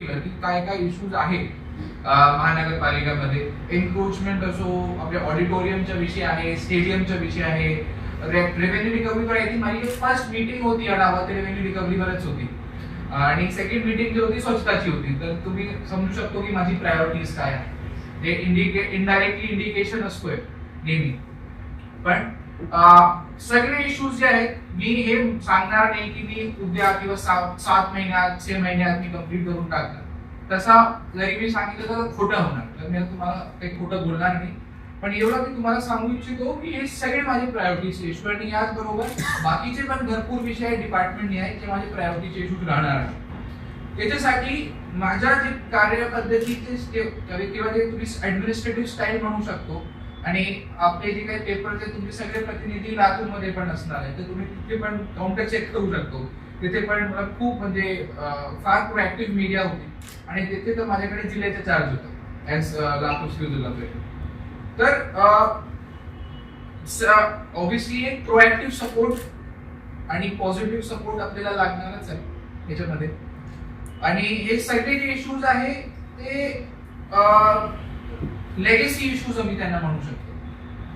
की काय काय इश्यूज आहे महानगरपालिकेमध्ये? एन्क्रोचमेंट असो आपल्या ऑडिटोरियमच्या विषय आहे स्टेडियमच्या विषय आहे. रेव्हेन्यू रिकव्हरी पण थिंक माझी फर्स्ट मीटिंग होती या ते रेव्हेन्यू रिकव्हरीवरच होती. आणि सेकंड मीटिंग जी होती स्वच्छताची होती. तर तुम्ही समजू शकतो की माझी प्रायोरिटीज काय आहे ते इंडिके इनडायरेक्टली इंडिकेशन असतोय नेहमी. पण सगळे इश्यूज जे आहेत मी हे सांगणार नाही की मी उद्या किंवा सात सात महिन्यात छे महिन्यात मी कंप्लीट करून टाकणार तसा जरी मी सांगितलं तर खोटं होणार. तर मी तुम्हाला काही खोटं बोलणार नाही. पण एवढं मी तुम्हाला सांगू इच्छितो की हे सगळे माझे प्रायोरिटीचे इश्यू आणि याचबरोबर बाकीचे पण भरपूर विषय डिपार्टमेंट आहेत जे माझे प्रायोरिटीचे इश्यू राहणार आहेत. त्याच्यासाठी माझ्या जे कार्यपद्धतीचे किंवा जे तुम्ही ऍडमिनिस्ट्रेटिव्ह स्टाईल म्हणू शकतो. आणि आपले जे काही पेपरचे तुमचे सगळे प्रतिनिधी लातूरमध्ये पण असणार आहे तर तुम्ही तिथे पण काउंटर चेक करू शकतो. तिथे पण मला खूप म्हणजे फार प्रोएक्टिव्ह मीडिया होती. आणि तिथे तर माझ्याकडे जिल्ह्याचा चार्ज होता. ॲज लातूर सिव्हिल जिल्हा तर ऑब्विसली एक प्रोएक्टिव्ह सपोर्ट आणि पॉझिटिव्ह सपोर्ट आपल्याला लागणारच आहे याच्यामध्ये. आणि हे सगळे जे इश्यूज आहे ते लेगेसी इश्यूज आम्ही त्यांना म्हणू शकतो.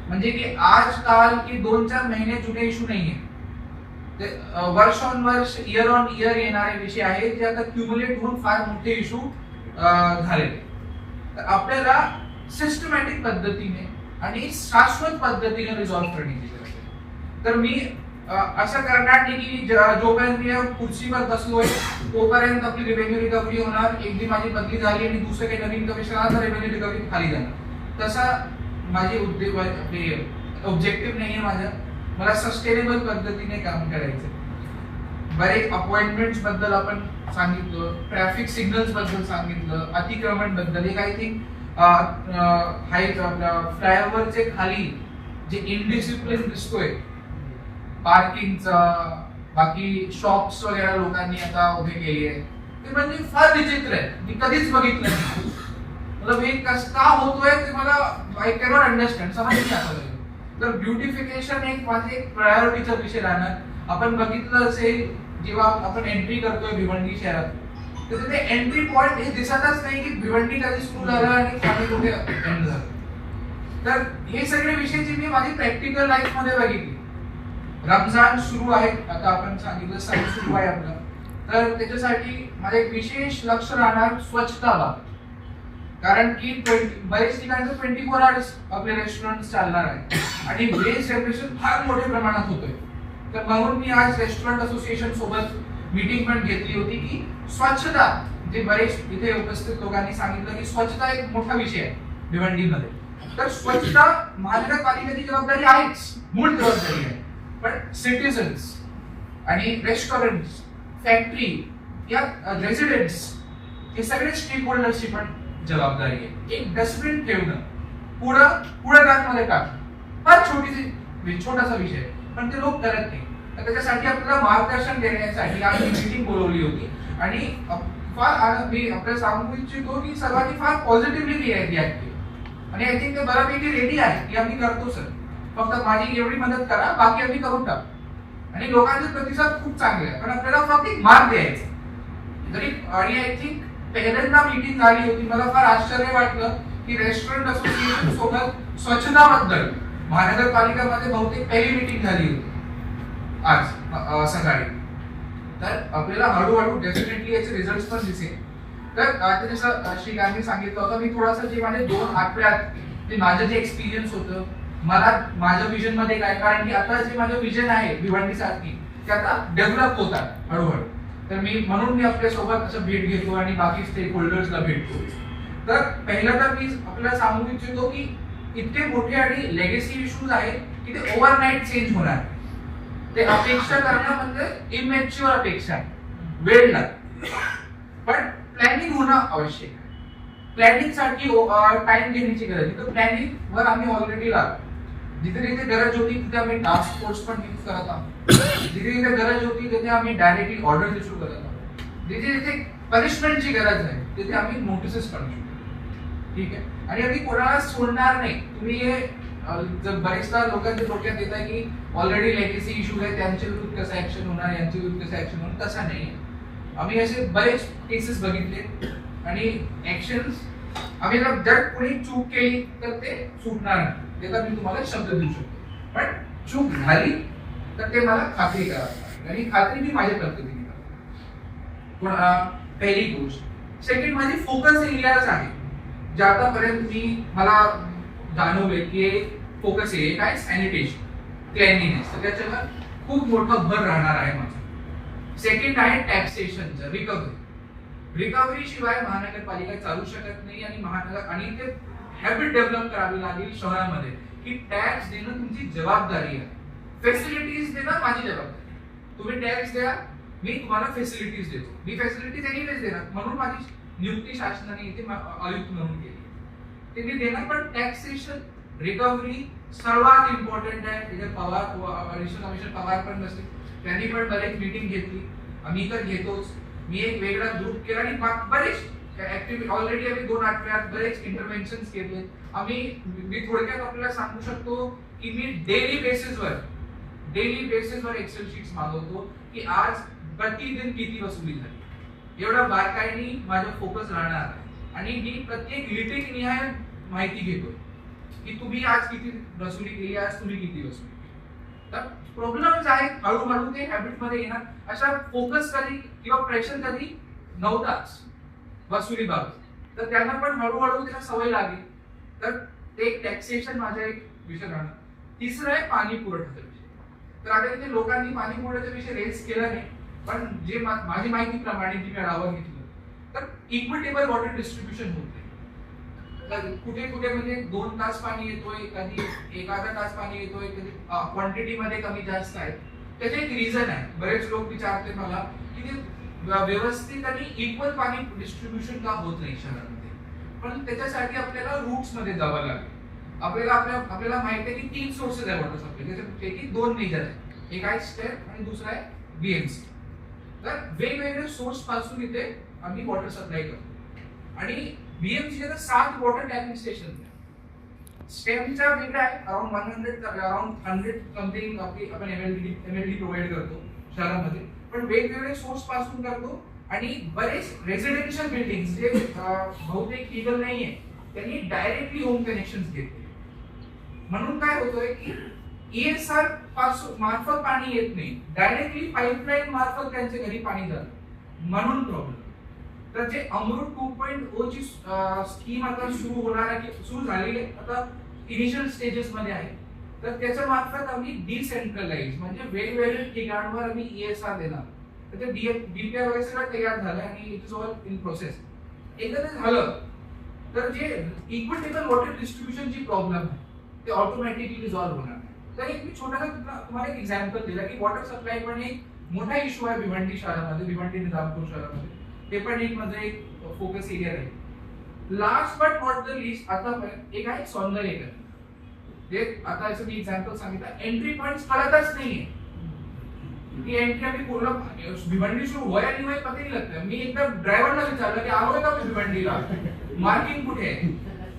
म्हणजे की आज काल की दोन चार महिने जुने इश्यू नाहीये. ते वर्ष ऑन वर्ष इयर ऑन इयर येणारे विषय आहेत जे आता क्युम्युलेट होऊन फार मोठे इश्यू झाले तर आपल्याला सिस्टमॅटिक पद्धतीने आणि शाश्वत पद्धतीने रिझॉल्व्ह करण्याची गरज आहे. तर मी असं करणार नाही की जोपर्यंत मी या खुर्चीवर बसलोय तोपर्यंत आपली रेव्हेन्यू रिकव्हरी होणार एकदी माझी बदली झाली आणि दुसरं काही नवीन कमिशन आलं तर रेव्हेन्यू रिकव्हरी खाली जाणार. तसा माझे उद्योग आपले ऑब्जेक्टिव्ह नाही आहे माझं मला सस्टेनेबल पद्धतीने काम करायचं बरेच अपॉइंटमेंटबद्दल आपण सांगितलं ट्रॅफिक सिग्नल्सबद्दल सांगितलं अतिक्रमणबद्दल. एक आय थिंक हाय फ्लायओव्हरचे खाली जे इनडिसिप्लिन दिसतोय पार्किंगचा बाकी शॉप्स वगैरे लोकांनी आता उभे केली आहे. ते म्हणजे फार विचित्र आहे. मी कधीच बघितलं नाही. मतलब हे कस का होतोय ते मला आय कॅनॉट अंडरस्टँड समज नाही आता तर ब्युटिफिकेशन एक माझे एक प्रायोरिटीचा विषय राहणार. आपण बघितलं असेल जेव्हा आपण एंट्री करतोय भिवंडी शहरात तर तिथे एंट्री पॉइंट हे दिसतच नाही की भिवंडी कधी स्कूल झालं आणि खाली कुठे एंड झालं. तर हे सगळे विषय जे मी माझी प्रॅक्टिकल लाईफमध्ये बघितली. रमजान सुरू आहे. आता आपण सांगितलं सण सुरू आहे आपलं. तर त्याच्यासाठी माझं एक विशेष लक्ष राहणार स्वच्छता बाबत. कारण की 20 बरेच ठिकाणचं ट्वेंटी फोर आवर्स आपले रेस्टॉरंट चालणार आहे. आणि वेज सेलिब्रेशन फार मोठ्या प्रमाणात होतोय. तर म्हणून मी आज रेस्टॉरंट असोसिएशन सोबत मीटिंग पण घेतली होती की स्वच्छता. जे बरेच इथे उपस्थित लोकांनी सांगितलं की स्वच्छता एक मोठा विषय आहे भिवंडीमध्ये. तर स्वच्छता महानगरपालिकेची जबाबदारी आहेच. मूळ जबाबदारी आहे. पण सिटीजन्स आणि रेस्टॉरंट फॅक्टरी या रेसिडेंट्स हे सगळे स्टेक होल्डर्सची पण जबाबदारी आहे. एक डस्टबिन ठेवणं पुढं पुढं मध्ये टाकणं फार छोटीशी म्हणजे छोटासा विषय पण ते लोक करत नाही. तर त्याच्यासाठी आपल्याला मार्गदर्शन देण्यासाठी आम्ही मीटिंग बोलवली होती. आणि फार मी आपल्याला सांगू इच्छितो की सर्वांनी फार पॉझिटिव्हली रिॲक्ट केली आणि आय थिंक ते बऱ्यापैकी रेडी आहे की आम्ही करतो सर फक्त माझी एवढी मदत करा बाकी आम्ही करून टाकू. आणि लोकांचे प्रतिसाद खूप चांगले आहे पण आपल्याला फक्त एक मार्ग द्यायचा जरी आणि आय थिंक पहिल्यांदा मीटिंग झाली होती मला फार आश्चर्य वाटलं की रेस्टॉरंट असोसिएशन सोबत स्वच्छताबद्दल महानगरपालिकामध्ये बहुतेक पहिली मीटिंग झाली होती. आज सकाळी. तर आपल्याला हळूहळू डेफिनेटली याचे रिझल्ट पण दिसेल. तर जसं श्री गांधी सांगितलं होतं मी थोडासा जे माझे दोन आठवड्यात ते माझं जे एक्सपिरियन्स होतं मला माझ्या विजनमध्ये काय? कारण की आता जे माझं विजन आहे भिवंडीसाठी ते आता डेव्हलप होतात हळूहळू. तर मी म्हणून मी आपल्यासोबत असं भेट घेतो आणि बाकी स्टेक होल्डर्सला भेटतो तर पहिला तर मी आपल्याला सांगू इच्छितो की इतके मोठे आणि लेगेसी इश्यूज आहेत की ते ओव्हरनाईट चेंज होणार. ते अपेक्षा करणं म्हणजे इमॅच्युअर अपेक्षा आहे. वेळ लागतो. पण प्लॅनिंग होणं आवश्यक आहे. प्लॅनिंगसाठी टाइम घेण्याची गरज आहे तर प्लॅनिंग वर आम्ही ऑलरेडी लागतो जिथे जिथे गरज होती तिथे आम्ही टास्क फोर्स पण यूज करत आहोत. जिथे जिथे गरज होती तिथे आम्ही डायरेक्टली ऑर्डर इश्यू करत आहोत. जिथे जिथे पनिशमेंटची गरज आहे तिथे आम्ही नोटिसेस पण इश्यू ठीक आहे? आणि अगदी कोणाला सोडणार नाही. तुम्ही हे जर बरेचदा लोकांच्या डोक्यात येत आहे की ऑलरेडी लेगेसी इश्यू आहे त्यांच्या विरुद्ध कसं ऍक्शन होणार यांच्या विरुद्ध कसं ऍक्शन होणार तसा नाही. आम्ही असे बरेच केसेस बघितले. आणि ऍक्शन आम्ही जर जर कोणी चूक केली तर ते सुटणार नाही. त्याचा मी तुम्हाला शब्द देऊ शकतो. पण चूक झाली तर ते मला खात्री करावी आणि खात्री मी माझ्या पद्धतीने करतो. पण पहिली गोष्ट. सेकंड माझी फोकस एरियाच आहे जे आतापर्यंत मी मला जाणवले की फोकस एरिया काय? सॅनिटेशन क्लॅनिनेस तर त्याच्यावर खूप मोठा भर राहणार आहे माझा. सेकंड आहे टॅक्सेशनचं रिकव्हरी रिकव्हरी शिवाय महानगरपालिका चालू शकत नाही आणि महानगर आणि ते हॅबिट डेव्हलप करावी लागेल शहरामध्ये की टॅक्स देणं तुमची जबाबदारी आहे. फॅसिलिटीज देणं माझी जबाबदारी तुम्ही टॅक्स द्या मी तुम्हाला फॅसिलिटीज देतो. मी फॅसिलिटीज एनिवेज देणार म्हणून माझी नियुक्ती शासनाने इथे आयुक्त म्हणून केली. ते मी देणार पण टॅक्सेशन रिकव्हरी सर्वात इम्पॉर्टंट आहे. तिथे पवार ॲडिशनल कमिशनर पवार पण नसते त्यांनी पण बरेच मीटिंग घेतली. आम्ही तर घेतोच. मी एक वेगळा ग्रुप केला आणि बरेच ऍक्टिव्हिटी ऑलरेडी आम्ही दोन आठवड्यात बरेच इंटरव्हेन्शन केले. आम्ही मी थोडक्यात आपल्याला सांगू शकतो की मी डेली बेसिसवर डेली बेसिसवर एक्सेल शीट्स मागवतो की आज प्रतिदिन किती वसुली झाली. एवढा बारकाईने माझा फोकस राहणार आहे. आणि मी प्रत्येक लिटिंग निहाय माहिती घेतो की तुम्ही आज किती वसुली केली आज तुम्ही किती वसुली केली. तर प्रॉब्लेम्स आहेत हळूहळू ते हॅबिटमध्ये येणार. अशा फोकस कधी किंवा प्रेशर कधी? नव्हताच. वसुली बाबत तर त्यांना पण हळूहळू त्याला सवय लागली. तर ते एक टॅक्सेशन माझा एक विषय राहणार. तिसरं आहे पाणी पुरवठ्याचा विषय. तर आता इथे लोकांनी पाणी पुरवठ्याचा विषय रेस केला नाही. पण जे माझी माहितीप्रमाणे जी मी आढावा घेतलं. तर इक्विटेबल वॉटर डिस्ट्रीब्युशन होते तर कुठे कुठे म्हणजे दोन तास पाणी येतोय कधी एखादा तास पाणी येतोय कधी क्वांटिटी मध्ये कमी जास्त आहे. त्याचे एक रिझन आहे. बरेच लोक विचारते मला की ते व्यवस्थित आणि इक्वल पाणी डिस्ट्रीब्युशन का होत नाही शहरामध्ये? पण त्याच्यासाठी आपल्याला रूट्समध्ये जावं लागेल. आपल्याला आपल्या आपल्याला माहिती आहे की तीन सोर्सेस आहे वॉटर सप्लाय त्याच्यापैकी दोन मेजर आहे एक आहे स्टेप आणि दुसरा आहे बीएमसी तर वेगवेगळे सोर्सपासून इथे आम्ही वॉटर सप्लाय करतो. आणि बीएमसी तर सात वॉटर टॅपिंग स्टेशन स्टेमचा वेगळा आहे. Around one hundred around hundred something आपली आपण एमएलडी एमएलडी प्रोव्हाइड करतो शहरामध्ये. पण वेगवेगळे सोर्सपासून करतो. आणि बरेच रेसिडेन्शियल बिल्डिंग जे अं, बहुतेक लिगल नाहीये त्यांनी डायरेक्टली होम कनेक्शन घेतले. म्हणून काय होतोय की ईएसआरपासून मार्फत पाणी येत नाही. डायरेक्टली पाईपलाईन मार्फत त्यांच्या घरी पाणी जातं. म्हणून प्रॉब्लेम तर जे अमृत टू पॉईंट ओ ची स्कीम आता सुरू होणार आहे सुरू झालेली आहे आता इनिशियल स्टेजेस मध्ये आहे. तर त्याच्या मार्फत आम्ही डिसेंट्रलाइज म्हणजे वेगवेगळ्या ठिकाणवर आम्ही ईएसआर देणार. तर ते डीपीआर वगैरे सगळं तयार झालं आणि it is all in process एकदा ते झालं तर जे इक्विटेबल वॉटर डिस्ट्रीब्युशनची प्रॉब्लेम आहे ते ऑटोमॅटिकली रिझॉल्व्ह होणार तर एक मी छोटासा तुम्हाला एक एक्झाम्पल दिला की वॉटर सप्लाय पण एक मोठा इश्यू आहे भिवंडी शहरामध्ये भिवंडी निजामपूर शहरामध्ये. ते पण एक माझं एक फोकस एरिया आहे. Last but not the least आता एक आहे सौंदर्यकरण. आता याचं मी एक्झाम्पल सांगितलं. एंट्री पॉइंट कळतच नाहीये. ती एंट्री आम्ही पूर्ण भिवंडी सुरू होय आणि वय पता नाही लागतं. मी एकदा ड्रायव्हरला विचारलं की आवडत का भिवंडीला? मार्किंग कुठे आहे?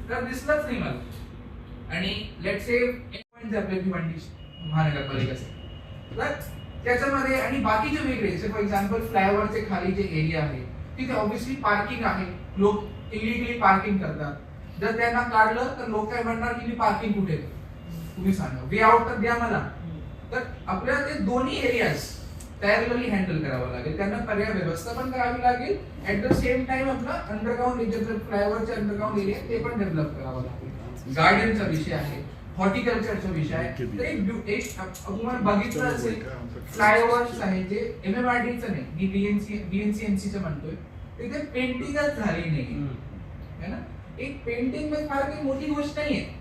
तर दिसलंच नाही मला. आणि लेट से पॉइंट आपले भिवंडी महानगरपालिकेचे. तर त्याच्यामध्ये आणि बाकीचे वेगळे जसे फॉर एक्झाम्पल फ्लायओव्हरचे खाली जे एरिया आहे तिथे ऑब्व्हियसली पार्किंग आहे. लोक इलिगली पार्किंग करतात. जर त्यांना काढलं तर लोक काय म्हणणार की मी पार्किंग कुठे तुम्ही सांगा. वे आउट तर द्या मला. तर आपल्याला ते दोन्ही एरियाज पॅरलली हँडल करावं लागेल. त्यांना पर्याय व्यवस्था पण करावी लागेल. ऍट द सेम टाइम आपला अंडरग्राऊंड जर फ्लायओव्हरचे अंडरग्राऊंड एरिया ते पण डेव्हलप करावं लागेल. गार्डनचा विषय आहे हॉर्टिकल्चरचा विषय आहे. तर एक तुम्हाला बघितलं असेल फ्लायओव्हर्स आहे जे एम एम आर डीचं नाही मी बीएनसी बीएनसीएमसीचं म्हणतोय. तिथे पेंटिंगच झाली नाही. है ना? एक पेंटिंगमध्ये फार काही मोठी गोष्ट नाहीये.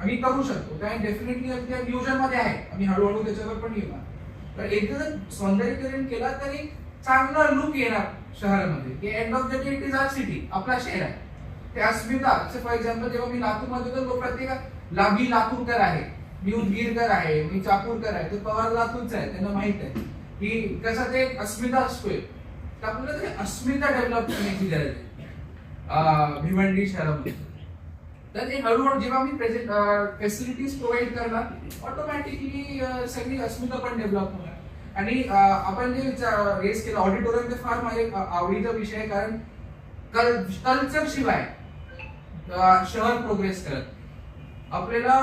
आम्ही करू शकतो. त्या डेफिनेटली त्या फ्युजनमध्ये आहे. आम्ही हळूहळू त्याच्यावर पण येणार तर एकदा जर सौंदर्यीकरण केला तर एक चांगला लुक येणार शहरामध्ये. की end of the day it is our city आपला शहर आहे. ते अस्मिता फॉर एक्झाम्पल जेव्हा मी लातूरमध्ये तर लोक प्रत्येक लाभी लातूरकर आहे. मी उदगीरकर आहे मी चाकूरकर आहे. तर पवार लातूरचा आहे त्यांना माहीत आहे. की कसं ते अस्मिता असतोय. तर आपल्याला ते अस्मिता डेव्हलप करण्याची गरज आहे. भिवंडी शहरामध्ये. तर ते हळूहळू जेव्हा मी प्रेझेंट फॅसिलिटीज प्रोव्हाइड करणार ऑटोमॅटिकली सगळी अस्मिता पण डेव्हलप होणार. आणि आपण जे रेस केलं ऑडिटोरियम ते फार माझे आवडीचा विषय आहे कारण कल कल्चर शिवाय शहर प्रोग्रेस करत आपल्याला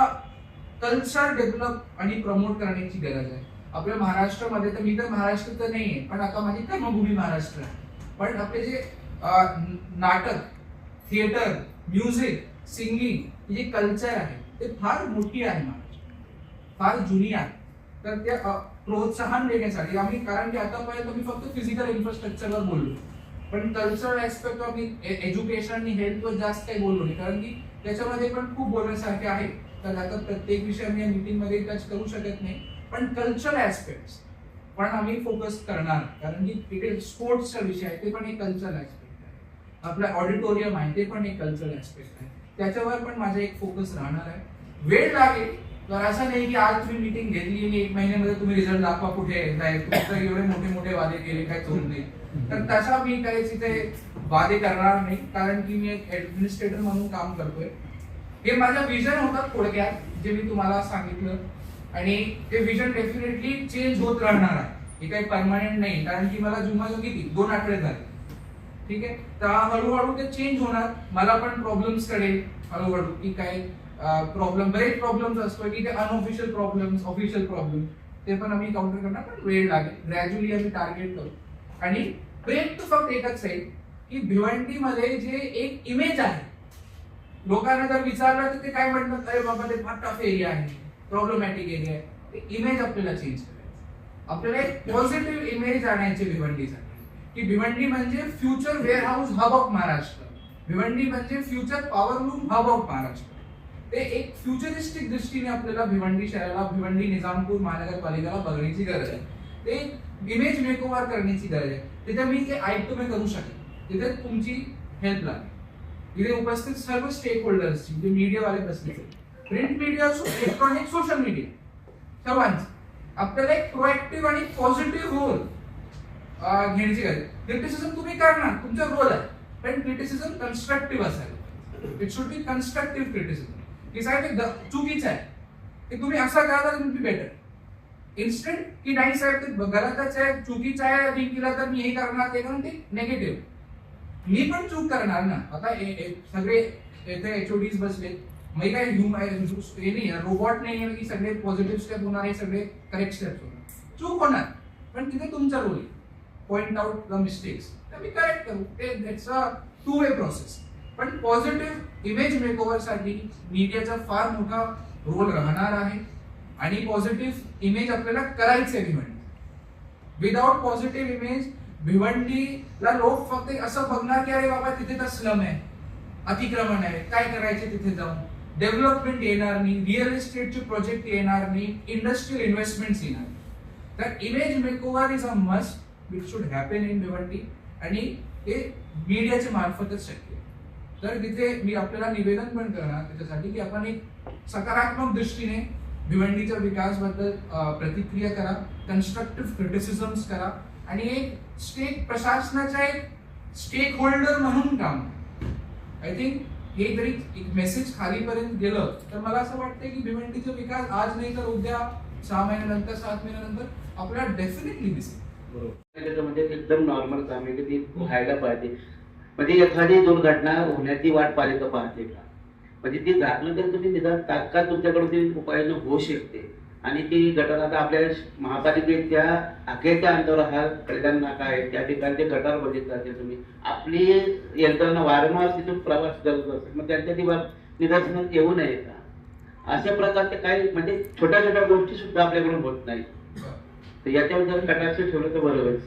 कल्चर डेव्हलप आणि प्रमोट करण्याची गरज आहे. आपल्या महाराष्ट्रामध्ये तर मी तर महाराष्ट्र तर नाही आहे पण आता माझी कर्मभूमी महाराष्ट्र आहे. पण आपले जे नाटक थिएटर म्युझिक सिंगिंग ही जी कल्चर आहे ते फार मोठी आहे महाराष्ट्रात फार जुनी आहे. तर ते प्रोत्साहन देण्यासाठी आम्ही कारण की आतापर्यंत मी फक्त फिजिकल इन्फ्रास्ट्रक्चरवर बोललो. पण कल्चरल ऍस्पेक्ट आम्ही एज्युकेशन आणि हेल्थवर जास्त काही बोललो नाही. कारण की त्याच्यामध्ये पण खूप बोलण्यासारखे आहे. तर आता प्रत्येक विषय आम्ही या मिटिंगमध्ये टच करू शकत नाही. पण कल्चरल ऍस्पेक्ट पण आम्ही फोकस करणार. कारण की तिथे स्पोर्ट्सचा विषय आहे ते पण एक कल्चरल ऍस्पेक्ट आहे. आपलं ऑडिटोरियम आहे ते पण एक कल्चरल ऍस्पेक्ट आहे. त्याच्यावर पण माझा एक फोकस राहणार आहे. वेळ लागेल तर असं नाही की आज तुम्ही मीटिंग घेतली आणि एक महिन्यामध्ये तुम्ही रिझल्ट दाखवा कुठे जाय तुमचं एवढे मोठे मोठे वादे केले काय चोर नाही. तर तसा मी काही तिथे वादे करणार नाही कारण की मी एक ऍडमिनिस्ट्रेटर म्हणून काम करतोय. हे माझं विजन होतं थोडक्यात जे मी तुम्हाला सांगितलं. आणि ते विजन डेफिनेटली चेंज होत राहणार आहे. हे काही परमानंट नाही कारण की मला जुमा किती? दोन आठवडे झाले. ठीक आहे? तर हळूहळू ते चेंज होणार. मला पण प्रॉब्लेम्स कळेल हळूहळू की काय प्रॉब्लेम बरेच प्रॉब्लेम्स असतो की ते अनऑफिशियल प्रॉब्लेम्स ऑफिशियल प्रॉब्लेम ते पण आम्ही काउंटर करणार पण वेळ लागेल. ग्रॅज्युअली आम्ही टार्गेट करू. आणि ब्रेक तर फक्त एकच आहे की भिवंडीमध्ये जे एक इमेज आहे लोकांना जर विचारलं तर ते काय म्हणतात? अरे बाबा ते फार टफ एरिया आहे. प्रॉब्लेमॅटिक एरिया आहे. ते इमेज आपल्याला चेंज करायचं आपल्याला एक पॉझिटिव्ह इमेज आणायची भिवंडीसाठी. की भिवंडी म्हणजे future warehouse hub of Maharashtra Bhiwandi म्हणजे future power loom hub of Maharashtra ते एक फ्युचरिस्टिक दृष्टीने आपल्याला भिवंडी शहराला भिवंडी निजामपूर महानगरपालिकेला बघण्याची गरज आहे. ते इमेज मेकओव्हर करण्याची गरज आहे. तिथे मी ते ऐकतो मी करू शकेन. तिथे तुमची हेल्प लागेल. तिथे उपस्थित सर्व स्टेक होल्डर्सची जे मीडियावाले बसले प्रिंट मीडिया असो इलेक्ट्रॉनिक सोशल मीडिया सर्वांची. आपल्याला एक प्रोएक्टिव्ह आणि पॉझिटिव्ह रोल घेण्याची गरज क्रिटिसिझम तुम्ही करणार. तुमचा रोल आहे. पण क्रिटिसिझम कन्स्ट्रक्टिव्ह असायला it should be constructive criticism की साहेब ते चुकीचं आहे. की तुम्ही असं करा तर तुम्ही बेटर इन्स्टंट की नाही साहेब ते गलतच आहे चुकीचं आहे रिंकीला केलं तर मी हे करणार ते करून ते नेगेटिव्ह मी पण चूक करणार ना. आता सगळे येथे एचओडीज बसले. मग काय ह्युम हे नाही रोबॉट नाही आहे की सगळे पॉझिटिव्ह स्टेप होणार हे सगळे करेक्ट स्टेप होणार. चूक होणार. पण तिथे तुमचा रोल आहे. Point out the mistakes. तर मी करेक्ट करू ते it's a two way process पण पॉझिटिव्ह इमेज मेकओव्हरसाठी मीडियाचा फार मोठा रोल राहणार आहे. आणि पॉझिटिव्ह इमेज आपल्याला करायचं आहे भिवंडी. विदाउट पॉझिटिव्ह इमेज भिवंडीला लोक फक्त असं बघणार की अरे बाबा तिथे तर स्लम आहे. अतिक्रमण आहे. काय करायचे तिथे जाऊन? डेव्हलपमेंट येणार नाही. रिअल इस्टेटचे प्रोजेक्ट येणार नाही. इंडस्ट्रियल इन्व्हेस्टमेंट येणार. तर image makeover is a must which should happen in Bhiwandi आणि ते मीडियाच्या मार्फतच शक्य तर तिथे मी आपल्याला निवेदन पण करणार त्याच्यासाठी की आपण एक सकारात्मक दृष्टीने भिवंडीच्या विकासबद्दल प्रतिक्रिया करा कन्स्ट्रक्टिव्ह क्रिटिसिझम्स करा आणि एक स्टेट प्रशासनाचा एक स्टेक होल्डर म्हणून काम आय थिंक हे जरी एक मेसेज खालीपर्यंत गेलं तर मला असं वाटतं की भिवंडीचा विकास आज नाही तर उद्या सहा महिन्यानंतर सात महिन्यानंतर आपल्याला डेफिनेटली दिसेल. बरोबर. म्हणजे एकदम नॉर्मल काम आहे की ती व्हायला पाहिजे. म्हणजे एखादी दुर्घटना होण्याची वाट पालिका पाहते का? म्हणजे ती झाकलं तर तुम्ही निदान तात्काळ तुमच्याकडून ती उपाययोजना होऊ शकते. आणि ती गटार आता आपल्या महापालिकेच्या अखेरच्या अंतरावर हा कल्याण नाका आहे. त्या ठिकाणी ते गटार बघितलं असेल तुम्ही. आपली यंत्रणा वारंवार तिथून प्रवास करत असेल मग त्यांच्या ती निदर्शनात येऊ नये का? अशा प्रकारचे काही म्हणजे छोट्या छोट्या गोष्टी सुद्धा आपल्याकडून होत नाही तर याच्यावर जर कटाक्ष ठेवलं तर बरं होईल.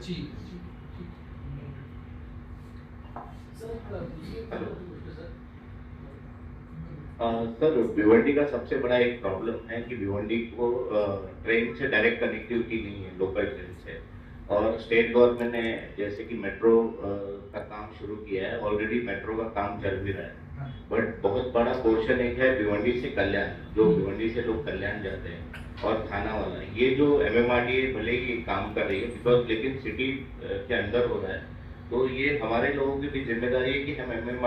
सर भिवंडी का सबसे बड़ा एक प्रॉब्लम है कि भिवंडी को ट्रेन से डायरेक्ट कनेक्टिविटी नहीं है लोकल ट्रेन से. और स्टेट गवर्नमेंट ने जैसे कि मेट्रो का काम शुरू किया है ऑलरेडी मेट्रो का काम चल भी रहा है. हाँ. बट बहुत बड़ा पोर्शन एक है भिवंडी से कल्याण जो भिवंडी से लोग कल्याण जाते हैं. और थाना वाला ये जो एम एम आर भले ही काम कर रही है बिकॉज़ लेकिन सिटी के अंदर हो रहा है तो ये हमारे लोगों की भी ज़िम्मेदारी है कि हम एम एम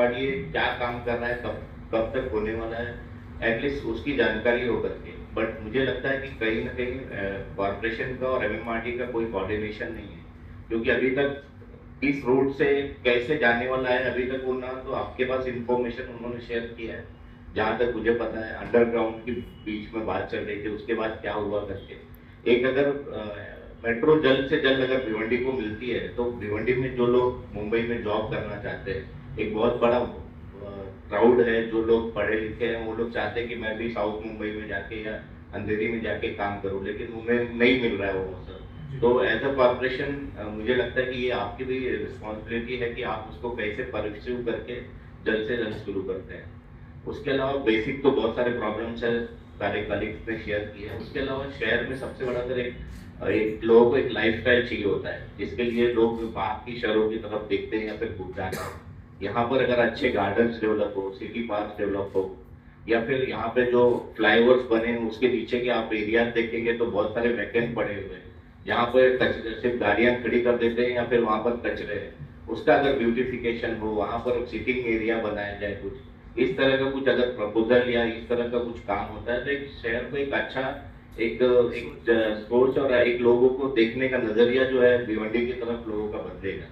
क्या काम कर रहा है, कब कब तक होने वाला है एटलीस्ट उसकी जानकारी हो करके। बट मुझे लगता है कि कहीं ना कहीं कॉरपोरेशन का और एम का कोई कोऑर्डिनेशन नहीं है। क्योंकि अभी तक इस रूट से कैसे जाने वाला है, अभी तक वो ना तो आपके पास इंफॉर्मेशन उन्होंने शेयर किया है। जहाँ तक मुझे पता है अंडरग्राउंड के बीच में बात चल रही थी उसके बाद क्या हुआ करके। एक अगर अ, मेट्रो जल्द से जल्द अगर भिवंडी को मिलती है तो भिवंडी में जो लोग मुंबई में जॉब करना चाहते हैं एक बहुत बड़ा क्राउड है जो लोग पढ़े लिखे हैं वो लोग चाहते हैं कि मैं भी साउथ मुंबई में जाके या अंधेरी में जाके काम करूँ लेकिन उन्हें नहीं मिल रहा है वो अवसर तो एज अ कॉर्पोरेशन मुझे लगता है कि ये आपकी भी रिस्पॉन्सिबिलिटी है कि आप उसको कैसे परस्यू करके जल्द से जल्द शुरू करते हैं। उसके अलावा बेसिक तो बहुत सारे प्रॉब्लम्स है, सारे कलीग्स ने शेयर किए हैं। उसके अलावा शहर में सबसे बड़ा तो एक एक लोगों को एक लाइफस्टाइल चाहिए होता है, जिसके लिए लोग बाहर की शहरों की तरफ़ देखते हैं या फिर घूम जाते हैं यहाँ पर अगर अच्छे गार्डन्स डेवलप हो सिटी पार्क डेवलप हो, या फिर यहाँ पे जो फ्लाईओवर्स बने हैं, उसके नीचे के आप एरिया देखेंगे तो बहुत सारे वैकेंट पड़े हुए हैं। जहाँ पर कचरे सिर्फ़ गाड़ियाँ खड़ी कर देते हैं या फिर वहाँ पर कचरे हैं। उसका अगर ब्यूटिफिकेशन हो, वहाँ पर सिटिंग एरिया बनाया जाए कुछ इस तरह का कुछ अगर प्रपोजल या इस तरह का कुछ काम होता है तो एक शहर को एक अच्छा एक सोच और एक लोगों को देखने का नज़रिया जो है, भिवंडी की तरफ़ लोगों का बदलेगा।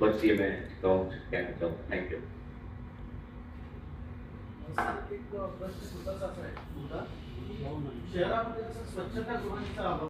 बस ये मैं कहूँ, कहना चाहूँ थैंक यू स्वच्छता